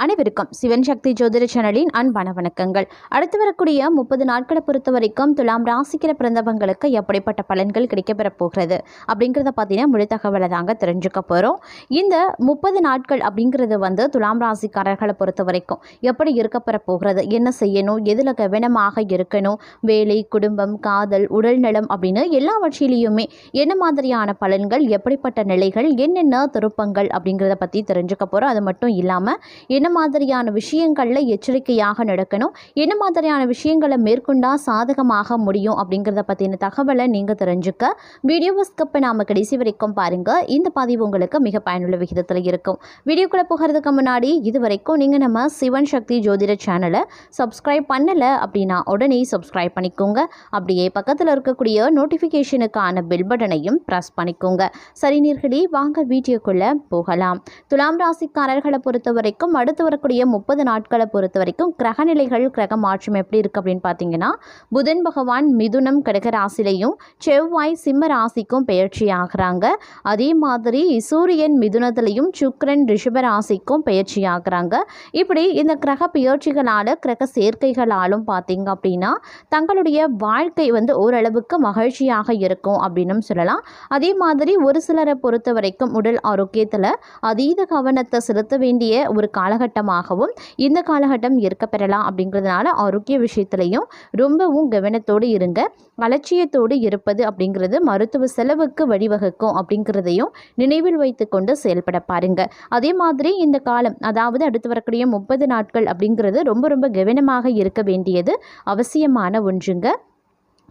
அனைவருக்கும் சிவன் சக்தி ஜோதிட சேனலின் அன்பான வணக்கங்கள். அடுத்து வரக்கூடிய முப்பது நாட்களை பொறுத்த வரைக்கும் துலாம் ராசிக்கிற பிறந்தவங்களுக்கு எப்படிப்பட்ட பலன்கள் கிடைக்கப்பெற போகிறது அப்படிங்கிறத பார்த்தீங்கன்னா முழு தகவலை தாங்க தெரிஞ்சுக்க போகிறோம் இந்த முப்பது நாட்கள் அப்படிங்கிறது வந்து துலாம் ராசிக்காரர்களை பொறுத்த வரைக்கும் எப்படி இருக்கப்பெற போகிறது என்ன செய்யணும் எதில் கவனமாக இருக்கணும் வேலை குடும்பம் காதல் உடல் நலம் அப்படின்னு எல்லாவற்றிலையுமே என்ன மாதிரியான பலன்கள் எப்படிப்பட்ட நிலைகள் என்னென்ன திருப்பங்கள் அப்படிங்கிறத பற்றி தெரிஞ்சுக்க போகிறோம் அது மட்டும் இல்லாமல் என்ன என்ன மாதிரியான விஷயங்களில் எச்சரிக்கையாக நடக்கணும்? என்ன மாதிரியான விஷயங்களை மேற்கொண்டா சாதகமாக முடியும்? அப்படிங்கிறத பற்றின தகவலை நீங்கள் தெரிஞ்சுக்க. வீடியோவை ஸ்கிப் நாம் கடைசி வரைக்கும் பாருங்கள் இந்த பதிவு உங்களுக்கு மிக பயனுள்ள விகிதத்தில் இருக்கும். வீடியோக்குள்ளே போகிறதுக்கு முன்னாடி இது வரைக்கும் நீங்கள் நம்ம சிவன் சக்தி ஜோதிட சேனலை சப்ஸ்கிரைப் பண்ணலை அப்படின்னா உடனே சப்ஸ்கிரைப் பண்ணிக்கோங்க. அப்படியே பக்கத்தில் இருக்கக்கூடிய நோட்டிஃபிகேஷனுக்கான பெல் பட்டனையும் ப்ரெஸ் பண்ணிக்கோங்க. சரி நீர்களே வாங்க வீடியோக்குள்ளே போகலாம். துலாம் ராசிக்காரர்களை பொறுத்த வரைக்கும் அடுத்து அடுத்து வரக்கூடிய முப்பது நாட்களை பொறுத்த வரைக்கும் கிரகநிலைகள் கிரக மாற்றம் எப்படி இருக்குது அப்படின்னு பார்த்தீங்கன்னா புதன் பகவான் மிதுனம் கடக ராசிலையும் செவ்வாய் சிம்ம ராசிக்கும் பெயர்ச்சி ஆகிறாங்க. அதே மாதிரி சூரியன் மிதுனத்திலையும் சுக்கிரன் ரிஷப ராசிக்கும் பெயர்ச்சி ஆகிறாங்க. இப்படி இந்த கிரக பெயர்ச்சிகளால் கிரக சேர்க்கைகளாலும் பார்த்தீங்க அப்படின்னா தங்களுடைய வாழ்க்கை வந்து ஓரளவுக்கு மகிழ்ச்சியாக இருக்கும் அப்படின்னு சொல்லலாம். அதே மாதிரி ஒரு சிலரை பொறுத்த வரைக்கும் உடல் ஆரோக்கியத்தில் அதீத கவனத்தை செலுத்த வேண்டிய ஒரு காலகட்டம் காலகட்டமாகவும் இந்த காலகட்டம் இருக்க பெறலாம் அப்படிங்கிறதுனால ஆரோக்கிய விஷயத்துலையும் ரொம்பவும் கவனத்தோடு இருங்க. அலட்சியத்தோடு இருப்பது அப்படிங்கிறது மருத்துவ செலவுக்கு வழிவகுக்கும் அப்படிங்கிறதையும் நினைவில் வைத்துக்கொண்டு செயல்பட பாருங்க. அதே மாதிரி இந்த காலம் அதாவது அடுத்து வரக்கூடிய முப்பது நாட்கள் அப்படிங்கிறது ரொம்ப ரொம்ப கவனமாக இருக்க வேண்டியது அவசியமான ஒன்றுங்க.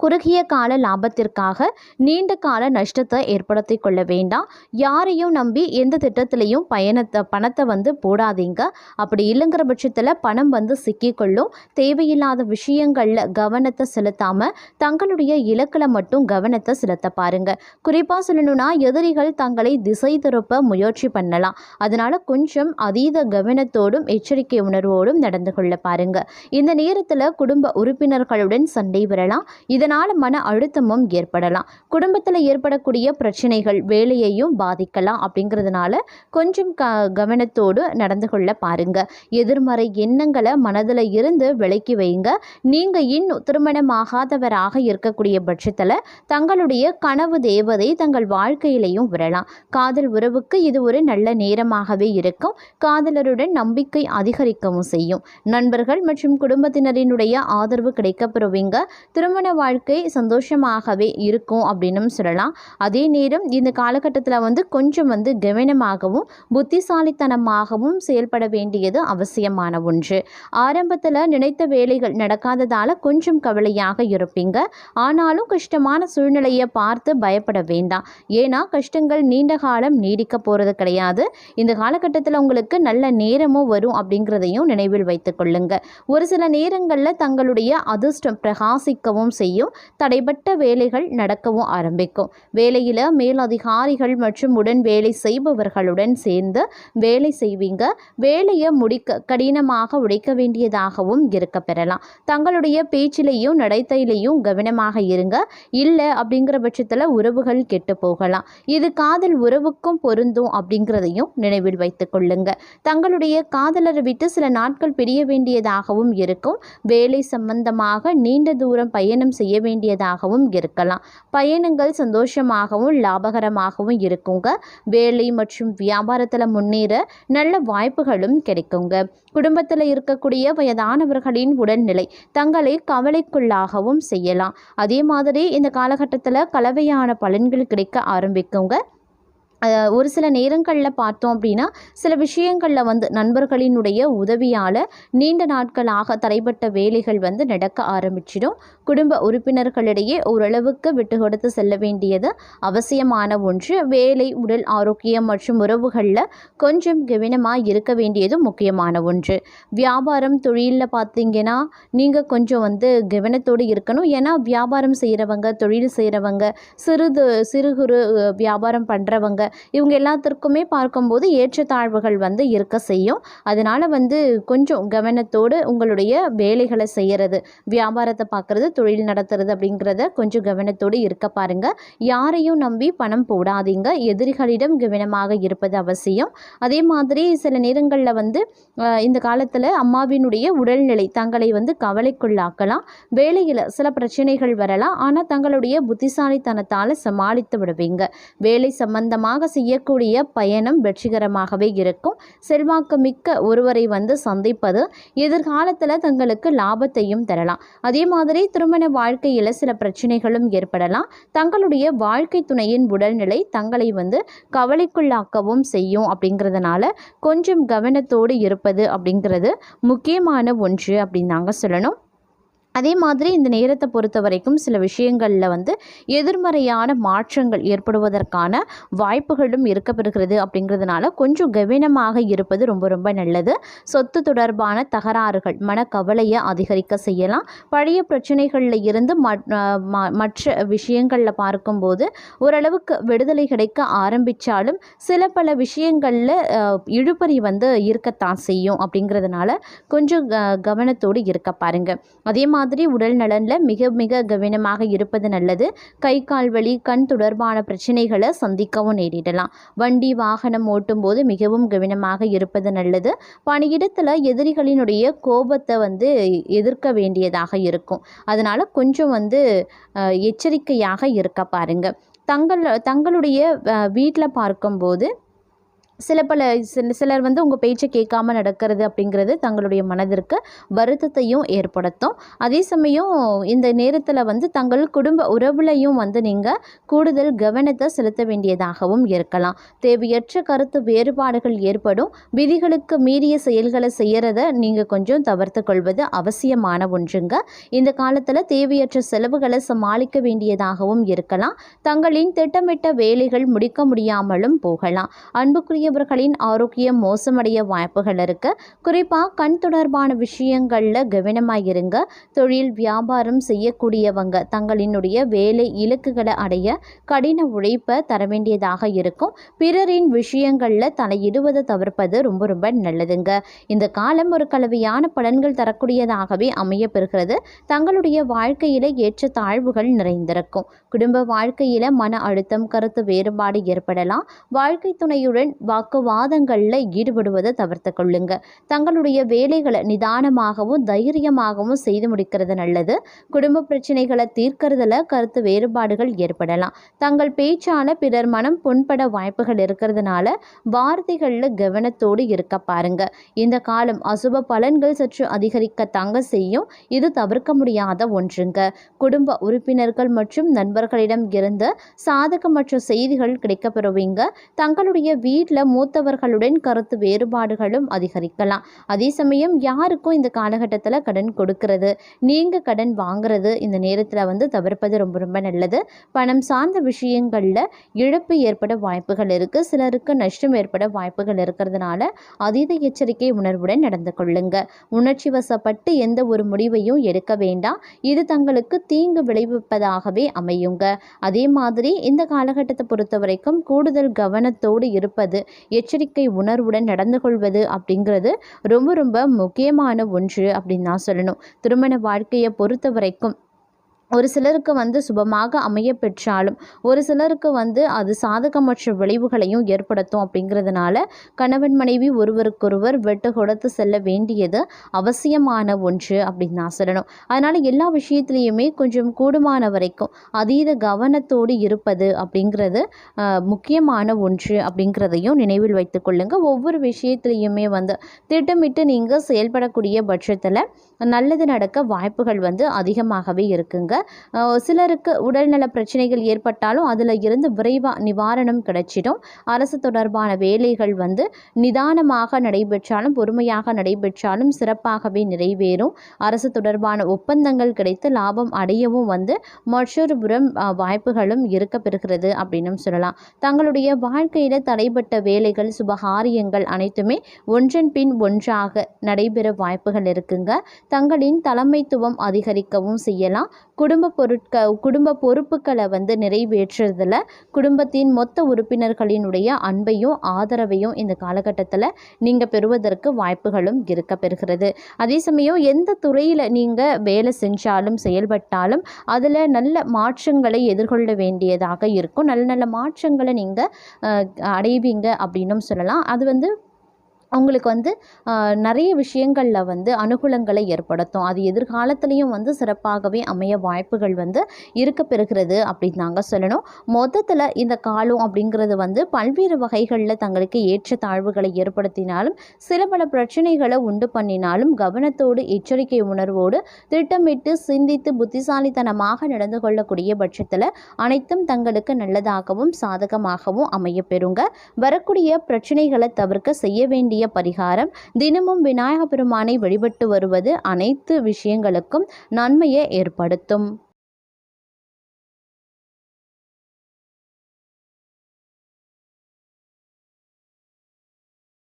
குறுகிய கால லாபத்திற்காக நீண்ட கால நஷ்டத்தை ஏற்படுத்தி கொள்ள வேண்டாம். யாரையும் நம்பி எந்த திட்டத்திலையும் பயணத்தை பணத்தை வந்து போடாதீங்க. அப்படி இல்லைங்கிற பட்சத்தில் பணம் வந்து சிக்கிக்கொள்ளும். தேவையில்லாத விஷயங்களில் கவனத்தை செலுத்தாமல் தங்களுடைய இலக்கில் மட்டும் கவனத்தை செலுத்த பாருங்க. குறிப்பாக சொல்லணும்னா எதிரிகள் தங்களை திசை திருப்ப முயற்சி பண்ணலாம். அதனால கொஞ்சம் அதீத கவனத்தோடும் எச்சரிக்கை உணர்வோடும் நடந்து கொள்ள பாருங்கள் இந்த நேரத்தில் குடும்ப உறுப்பினர்களுடன் சண்டை வரலாம். இதனால் மன அழுத்தமும் ஏற்படலாம். குடும்பத்தில் ஏற்படக்கூடிய பிரச்சனைகள் வேலையையும் பாதிக்கலாம் அப்படிங்கிறதுனால கொஞ்சம் க கவனத்தோடு நடந்து கொள்ள பாருங்க. எதிர்மறை எண்ணங்களை மனதில் இருந்து விலக்கி வைங்க. நீங்கள் இன்னும் திருமணமாகாதவராக இருக்கக்கூடிய பட்சத்தில் தங்களுடைய கனவு தேவதை தங்கள் வாழ்க்கையிலையும் விரலாம் காதல் உறவுக்கு இது ஒரு நல்ல நேரமாகவே இருக்கும். காதலருடன் நம்பிக்கை அதிகரிக்கவும் செய்யும். நண்பர்கள் மற்றும் குடும்பத்தினரினுடைய ஆதரவு கிடைக்கப்பெறுவீங்க. திருமண வாழ்க்கை சந்தோஷமாகவே இருக்கும் அப்படின்னு சொல்லலாம். அதே நேரம் இந்த காலகட்டத்தில் வந்து கொஞ்சம் வந்து கவனமாகவும் புத்திசாலித்தனமாகவும் செயல்பட வேண்டியது அவசியமான ஒன்று. ஆரம்பத்தில் நினைத்த வேலைகள் நடக்காததால் கொஞ்சம் கவலையாக இருப்பீங்க. ஆனாலும் கஷ்டமான சூழ்நிலையை பார்த்து பயப்பட வேண்டாம். ஏன்னா கஷ்டங்கள் நீண்ட காலம் நீடிக்க போகிறது கிடையாது. இந்த காலகட்டத்தில் உங்களுக்கு நல்ல நேரமும் வரும் அப்படிங்கிறதையும் நினைவில் வைத்துக் கொள்ளுங்க. ஒரு சில நேரங்களில் தங்களுடைய அதிர்ஷ்டம் பிரகாசிக்கவும் செய்யும். தடைப்பட்ட வேலைகள் நடக்கவும் ஆரம்பிக்கும். வேலையில் மேலதிகாரிகள் மற்றும் உடன் வேலை செய்பவர்களுடன் சேர்ந்து வேலை செய்வீங்க. வேலையை முடிக்க கடினமாக உழைக்க வேண்டியதாகவும் இருக்க பெறலாம். தங்களுடைய பேச்சிலையும் நடத்தையிலையும் கவனமாக இருங்க. இல்லை அப்படிங்கிற பட்சத்தில் உறவுகள் கெட்டு போகலாம். இது காதல் உறவுக்கும் பொருந்தும் அப்படிங்கிறதையும் நினைவில் வைத்துக் கொள்ளுங்க. தங்களுடைய காதலரை விட்டு சில நாட்கள் பிரிய வேண்டியதாகவும் இருக்கும். வேலை சம்பந்தமாக நீண்ட தூரம் பயணம் செய்ய செய்ய வேண்டியதாகவும் இருக்கலாம். பயணங்கள் சந்தோஷமாகவும் லாபகரமாகவும் இருக்குங்க. வேலை மற்றும் வியாபாரத்தில் முன்னேற நல்ல வாய்ப்புகளும் கிடைக்குங்க. குடும்பத்தில் இருக்கக்கூடிய வயதானவர்களின் உடல்நிலை தங்களை கவலைக்குள்ளாகவும் செய்யலாம். அதே மாதிரி இந்த காலகட்டத்தில் கலவையான பலன்கள் கிடைக்க ஆரம்பிக்குங்க. ஒரு சில நேரங்களில் பார்த்தோம் அப்படின்னா சில விஷயங்களில் வந்து நண்பர்களினுடைய உதவியால் நீண்ட நாட்களாக தடைப்பட்ட வேலைகள் வந்து நடக்க ஆரம்பிச்சிடும். குடும்ப உறுப்பினர்களிடையே ஓரளவுக்கு விட்டு கொடுத்து செல்ல வேண்டியது அவசியமான ஒன்று. வேலை உடல் ஆரோக்கியம் மற்றும் உறவுகளில் கொஞ்சம் கவனமாக இருக்க வேண்டியது முக்கியமான ஒன்று. வியாபாரம் தொழிலில் பார்த்தீங்கன்னா நீங்கள் கொஞ்சம் வந்து கவனத்தோடு இருக்கணும். ஏன்னா வியாபாரம் செய்கிறவங்க தொழில் செய்கிறவங்க சிறுது சிறு குறு வியாபாரம் பண்ணுறவங்க இவங்க எல்லாத்திற்குமே பார்க்கும்போது ஏற்றத்தாழ்வுகள் வந்து இருக்க செய்யும். அதனால் வந்து கொஞ்சம் கவனத்தோடு உங்களுடைய வேலைகளை செய்கிறது வியாபாரத்தை பார்க்குறது தொழில் நடத்துறது அப்படிங்கிறத கொஞ்சம் கவனத்தோடு இருக்க பாருங்க. யாரையும் நம்பி பணம் போடாதீங்க. எதிரிகளிடம் கவனமாக இருப்பது அவசியம். அதே மாதிரி சில நேரங்களில் வந்து இந்த காலத்தில் அம்மாவினுடைய உடல்நிலை தங்களை வந்து கவலைக்குள்ளாக்கலாம். வேலையில் சில பிரச்சனைகள் வரலாம். ஆனால் தங்களுடைய புத்திசாலித்தனத்தால் சமாளித்து விடுவீங்க. வேலை சம்பந்தமாக செய்யக்கூடிய பயணம் வெற்றிகரமாகவே இருக்கும். செல்வாக்கு மிக்க ஒருவரை வந்து சந்திப்பது எதிர்காலத்தில் தங்களுக்கு லாபத்தையும் தரலாம். அதே மாதிரி திருமண வாழ்க்கையில் சில பிரச்சனைகளும் ஏற்படலாம். தங்களுடைய வாழ்க்கை துணையின் உடல்நிலை தங்களை வந்து கவலைக்குள்ளாக்கவும் செய்யும் அப்படிங்கிறதுனால கொஞ்சம் கவனத்தோடு இருப்பது அப்படிங்கிறது முக்கியமான ஒன்று அப்படின்னு நாங்கள் சொல்லணும். அதே மாதிரி இந்த நேரத்தை பொறுத்த வரைக்கும் சில விஷயங்களில் வந்து எதிர்மறையான மாற்றங்கள் ஏற்படுவதற்கான வாய்ப்புகளும் இருக்கப்பெறுகிறது அப்படிங்கிறதுனால கொஞ்சம் கவனமாக இருப்பது ரொம்ப ரொம்ப நல்லது. சொத்து தொடர்பான தகராறுகள் மனக்கவலையை அதிகரிக்க செய்யலாம். பழைய பிரச்சனைகளில் இருந்து ம- மற்ற விஷயங்களில் பார்க்கும்போது ஓரளவுக்கு விடுதலை கிடைக்க ஆரம்பித்தாலும் சில பல விஷயங்களில் இழுபறி வந்து இருக்கத்தான் செய்யும் அப்படிங்கிறதுனால கொஞ்சம் க கவனத்தோடு இருக்க பாருங்கள் அதே மாதிரி மாதிரி உடல் நலனில் மிக மிக கவனமாக இருப்பது நல்லது. கை கால் வலி கண் தொடர்பான பிரச்சனைகளை சந்திக்கவும் நேரிடலாம். வண்டி வாகனம் ஓட்டும்போது மிகவும் கவனமாக இருப்பது நல்லது. பணியிடத்தில் எதிரிகளினுடைய கோபத்தை வந்து எதிர்க்க வேண்டியதாக இருக்கும். அதனால் கொஞ்சம் வந்து எச்சரிக்கையாக இருக்க பாருங்கள் தங்கள் தங்களுடைய வீட்டில் பார்க்கும்போது சில பல சில சிலர் வந்து உங்கள் பேச்சை கேட்காம நடக்கிறது அப்படிங்கிறது தங்களுடைய மனதிற்கு வருத்தத்தையும் ஏற்படுத்தும். அதே சமயம் இந்த நேரத்தில் வந்து தங்கள் குடும்ப உறவுலையும் வந்து நீங்கள் கூடுதல் கவனத்தை செலுத்த வேண்டியதாகவும் இருக்கலாம். தேவையற்ற கருத்து வேறுபாடுகள் ஏற்படும். விதிகளுக்கு மீறிய செயல்களை செய்கிறத நீங்கள் கொஞ்சம் தவிர்த்து கொள்வது அவசியமான ஒன்றுங்க. இந்த காலத்தில் தேவையற்ற செலவுகளை சமாளிக்க வேண்டியதாகவும் இருக்கலாம். தங்களின் திட்டமிட்ட வேலைகள் முடிக்க முடியாமலும் போகலாம். அன்புக்குரிய அன்புக்குரியவர்களின் ஆரோக்கியம் மோசமடைய வாய்ப்புகள் இருக்குது குறிப்பாக கண் தொடர்பான விஷயங்களில் கவனமாக இருங்க. தொழில் வியாபாரம் செய்யக்கூடியவங்க தங்களினுடைய வேலை இலக்குகளை அடைய கடின உழைப்பை தர வேண்டியதாக இருக்கும். பிறரின் விஷயங்களில் தலையிடுவதை தவிர்ப்பது ரொம்ப ரொம்ப நல்லதுங்க. இந்த காலம் ஒரு கலவையான பலன்கள் தரக்கூடியதாகவே அமைய பெறுகிறது. தங்களுடைய வாழ்க்கையில ஏற்ற தாழ்வுகள் நிறைந்திருக்கும். குடும்ப வாழ்க்கையில் மன அழுத்தம் கருத்து வேறுபாடு ஏற்படலாம். வாழ்க்கை துணையுடன் வாக்குவாதங்களில் ஈடுபடுவதை தவிர்த்து கொள்ளுங்க. தங்களுடைய வேலைகளை நிதானமாகவும் தைரியமாகவும் செய்து முடிக்கிறது நல்லது. குடும்ப பிரச்சனைகளை தீர்க்கறதுல கருத்து வேறுபாடுகள் ஏற்படலாம். தங்கள் பேச்சால பிறர் மனம் புண்பட வாய்ப்புகள் இருக்கிறதுனால வார்த்தைகளில் கவனத்தோடு இருக்க பாருங்க. இந்த காலம் அசுப பலன்கள் சற்று அதிகரிக்க தங்க செய்யும். இது தவிர்க்க முடியாத ஒன்றுங்க. குடும்ப உறுப்பினர்கள் மற்றும் நண்பர்களிடம் இருந்து சாதகமற்ற செய்திகள் கிடைக்கப்பெறுவீங்க. தங்களுடைய வீட்டில் மூத்தவர்களுடன் கருத்து வேறுபாடுகளும் அதிகரிக்கலாம். அதே சமயம் யாருக்கும் இந்த காலகட்டத்தில் கடன் கொடுக்கறது நீங்கள் கடன் வாங்குறது இந்த நேரத்தில் வந்து தவிர்ப்பது ரொம்ப ரொம்ப நல்லது. பணம் சார்ந்த விஷயங்களில் இழப்பு ஏற்பட வாய்ப்புகள் இருக்குது சிலருக்கு நஷ்டம் ஏற்பட வாய்ப்புகள் இருக்கிறதுனால அதீத எச்சரிக்கை உணர்வுடன் நடந்து கொள்ளுங்க. உணர்ச்சி வசப்பட்டு எந்த ஒரு முடிவையும் எடுக்க வேண்டாம். இது தங்களுக்கு தீங்கு விளைவிப்பதாகவே அமையும். அமையுங்க அதே மாதிரி இந்த காலகட்டத்தை பொறுத்த வரைக்கும் கூடுதல் கவனத்தோடு இருப்பது எச்சரிக்கை உணர்வுடன் நடந்து கொள்வது அப்படிங்கிறது ரொம்ப ரொம்ப முக்கியமான ஒன்று அப்படின்னு நான் சொல்லணும். திருமண வாழ்க்கையை பொறுத்த வரைக்கும் ஒரு சிலருக்கு வந்து சுபமாக அமைய பெற்றாலும் ஒரு சிலருக்கு வந்து அது சாதகமற்ற விளைவுகளையும் ஏற்படுத்தும் அப்படிங்கிறதுனால கணவன் மனைவி ஒருவருக்கொருவர் வெட்டு கொடுத்து செல்ல வேண்டியது அவசியமான ஒன்று அப்படின்னு நான் சொல்லணும். அதனால் எல்லா விஷயத்துலேயுமே கொஞ்சம் கூடுமான வரைக்கும் அதீத கவனத்தோடு இருப்பது அப்படிங்கிறது முக்கியமான ஒன்று அப்படிங்கிறதையும் நினைவில் வைத்துக்கொள்ளுங்க ஒவ்வொரு விஷயத்துலேயுமே வந்து திட்டமிட்டு நீங்கள் செயல்படக்கூடிய பட்சத்தில் நல்லது நடக்க வாய்ப்புகள் வந்து அதிகமாகவே இருக்குங்க. சிலருக்கு உடல்நல பிரச்சனைகள் ஏற்பட்டாலும் அதில் இருந்து விரைவாக நிவாரணம் கிடைச்சிடும். அரசு தொடர்பான வேலைகள் வந்து நிதானமாக நடைபெற்றாலும் பொறுமையாக நடைபெற்றாலும் சிறப்பாகவே நிறைவேறும். அரசு தொடர்பான ஒப்பந்தங்கள் கிடைத்து லாபம் அடையவும் வந்து மற்றொரு புறம் வாய்ப்புகளும் இருக்க பெறுகிறது அப்படின்னும் சொல்லலாம். தங்களுடைய வாழ்க்கையில் தடைப்பட்ட வேலைகள் சுபகாரியங்கள் அனைத்துமே ஒன்றன் பின் ஒன்றாக நடைபெற வாய்ப்புகள் இருக்குங்க. தங்களின் தலைமைத்துவம் அதிகரிக்கவும் செய்யலாம். குடும்ப பொருட்க குடும்ப பொறுப்புகளை வந்து நிறைவேற்றுறதுல குடும்பத்தின் மொத்த உறுப்பினர்களினுடைய அன்பையும் ஆதரவையும் இந்த காலகட்டத்தில் நீங்கள் பெறுவதற்கு வாய்ப்புகளும் இருக்க பெறுகிறது. அதே சமயம் எந்த துறையில் நீங்கள் வேலை செஞ்சாலும் செயல்பட்டாலும் அதில் நல்ல மாற்றங்களை எதிர்கொள்ள வேண்டியதாக இருக்கும். நல்ல நல்ல மாற்றங்களை நீங்கள் அடைவீங்க அப்படின்னும் சொல்லலாம். அது வந்து அவங்களுக்கு வந்து நிறைய விஷயங்களில் வந்து அனுகூலங்களை ஏற்படுத்தும். அது எதிர்காலத்துலேயும் வந்து சிறப்பாகவே அமைய வாய்ப்புகள் வந்து இருக்க பெறுகிறது அப்படின்னு நாங்கள் சொல்லணும். மொத்தத்தில் இந்த காலம் அப்படிங்கிறது வந்து பல்வேறு வகைகளில் தங்களுக்கு ஏற்ற தாழ்வுகளை ஏற்படுத்தினாலும் சில பல பிரச்சனைகளை உண்டு பண்ணினாலும் கவனத்தோடு எச்சரிக்கை உணர்வோடு திட்டமிட்டு சிந்தித்து புத்திசாலித்தனமாக நடந்து கொள்ளக்கூடிய பட்சத்தில் அனைத்தும் தங்களுக்கு நல்லதாகவும் சாதகமாகவும் அமைய பெறுங்க. வரக்கூடிய பிரச்சனைகளை தவிர்க்க செய்ய வேண்டிய பரிகாரம். தினமும் விநாயக பெருமானை வழிபட்டு வருவது அனைத்து விஷயங்களுக்கும் நன்மையை ஏற்படுத்தும்.